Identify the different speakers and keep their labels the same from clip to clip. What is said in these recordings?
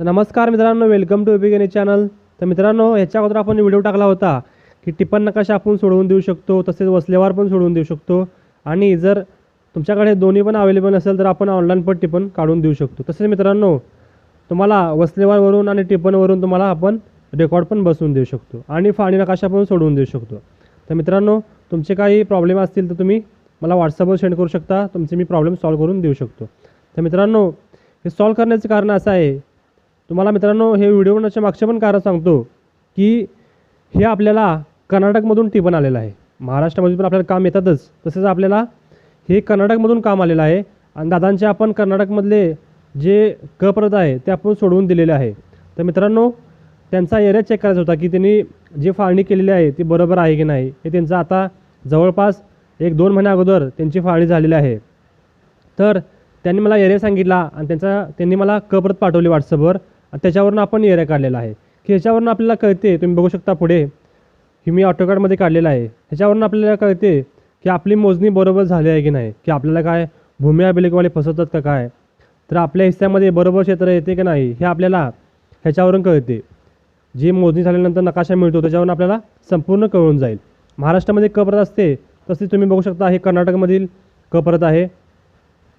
Speaker 1: तर नमस्कार मित्रांनो वेलकम टू एपिगेनी चॅनल तर मित्रांनो ह्याच्या अगोदर आपण व्हिडिओ टाकला होता की टिपण नकाशा आपण सोडवून देऊ शकतो तसेच वसलेवार पण सोडवून देऊ शकतो. आणि जर तुमच्याकडे दोन्ही पण अवेलेबल असेल तर आपण ऑनलाईन पण टिपण काढून देऊ शकतो. तसेच मित्रांनो तुम्हाला वसलेवारवरून आणि टिपणवरून तुम्हाला आपण रेकॉर्ड पण बसवून देऊ शकतो. आणि फाणी नकाशा पण सोडवून देऊ शकतो. तर मित्रांनो तुमचे काही प्रॉब्लेम असतील तर तुम्ही मला व्हॉट्सअपवर सेंड करू शकता. तुमचे मी प्रॉब्लेम सॉल्व करून देऊ शकतो. तर मित्रांनो हे सॉल्व करण्याचं कारण असं आहे तुम्हाला मित्रांनो हे व्हिडिओ बनवण्याच्या मागचे पण कारण सांगतो की हे आपल्याला कर्नाटकमधून टिपण आलेलं आहे. महाराष्ट्रामध्ये पण आपल्याला काम येतातच. तसेच आपल्याला हे कर्नाटकमधून काम आलेलं आहे. आणि दादांचे आपण कर्नाटकमधले जे क आहे ते आपण सोडवून दिलेले आहे. तर मित्रांनो त्यांचा एरिया चेक करायचा होता की त्यांनी जे फाळणी केलेली आहे ती बरोबर आहे की नाही हे त्यांचं आता जवळपास एक दोन महिन्या अगोदर त्यांची फाळणी झालेली आहे. तर त्यांनी मला एरिया सांगितला आणि त्यांचा त्यांनी मला क पाठवली व्हॉट्सअपवर त्याच्यावरून आपण एरिया काढलेला आहे. की ह्याच्यावरून आपल्याला कळते तुम्ही बघू शकता पुढे ही मी ऑटोकार्डमध्ये काढलेला आहे. ह्याच्यावरून आपल्याला कळते की आपली मोजणी बरोबर झाली आहे की नाही की आपल्याला काय भूमी अभिलेखवाले फसवतात का काय. तर आपल्या हिस्स्यामध्ये बरोबर क्षेत्र येते की नाही हे आपल्याला ह्याच्यावरून कळते. जी मोजणी झाल्यानंतर नकाशा मिळतो त्याच्यावरून आपल्याला संपूर्ण कळून जाईल. महाराष्ट्रामध्ये क परत असते तसे तुम्ही बघू शकता हे कर्नाटकमधील क परत आहे.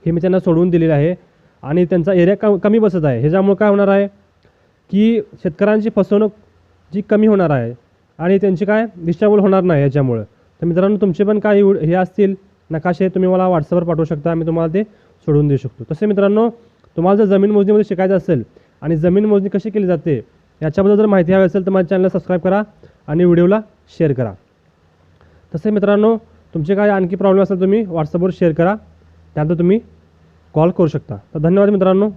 Speaker 1: हे मी त्यांना सोडवून दिलेलं आहे. आणि त्यांचा एरिया क कमी बसत आहे. ह्याच्यामुळे काय होणार आहे की शेतकऱ्यांची फसवणूक जी कमी होणार आहे आणि त्यांची काय डिस्टर्बल होणार नाही याच्यामुळं. तर मित्रांनो तुमचे पण काही हे असतील नकाशे तुम्ही मला व्हॉट्सअपवर पाठवू शकता. मी तुम्हाला ते सोडवून देऊ शकतो. तसे मित्रांनो तुम्हाला जर जमीन मोजणीमध्ये शिकायचं असेल आणि जमीन मोजणी कशी केली जाते याच्याबद्दल जर माहिती हवी असेल तर माझ्या चॅनलला सबस्क्राईब करा आणि व्हिडिओला शेअर करा. तसे मित्रांनो तुमचे काय आणखी प्रॉब्लेम असेल तुम्ही व्हॉट्सअपवर शेअर करा. त्यानंतर तुम्ही कॉल करू शकता. तर धन्यवाद मित्रांनो.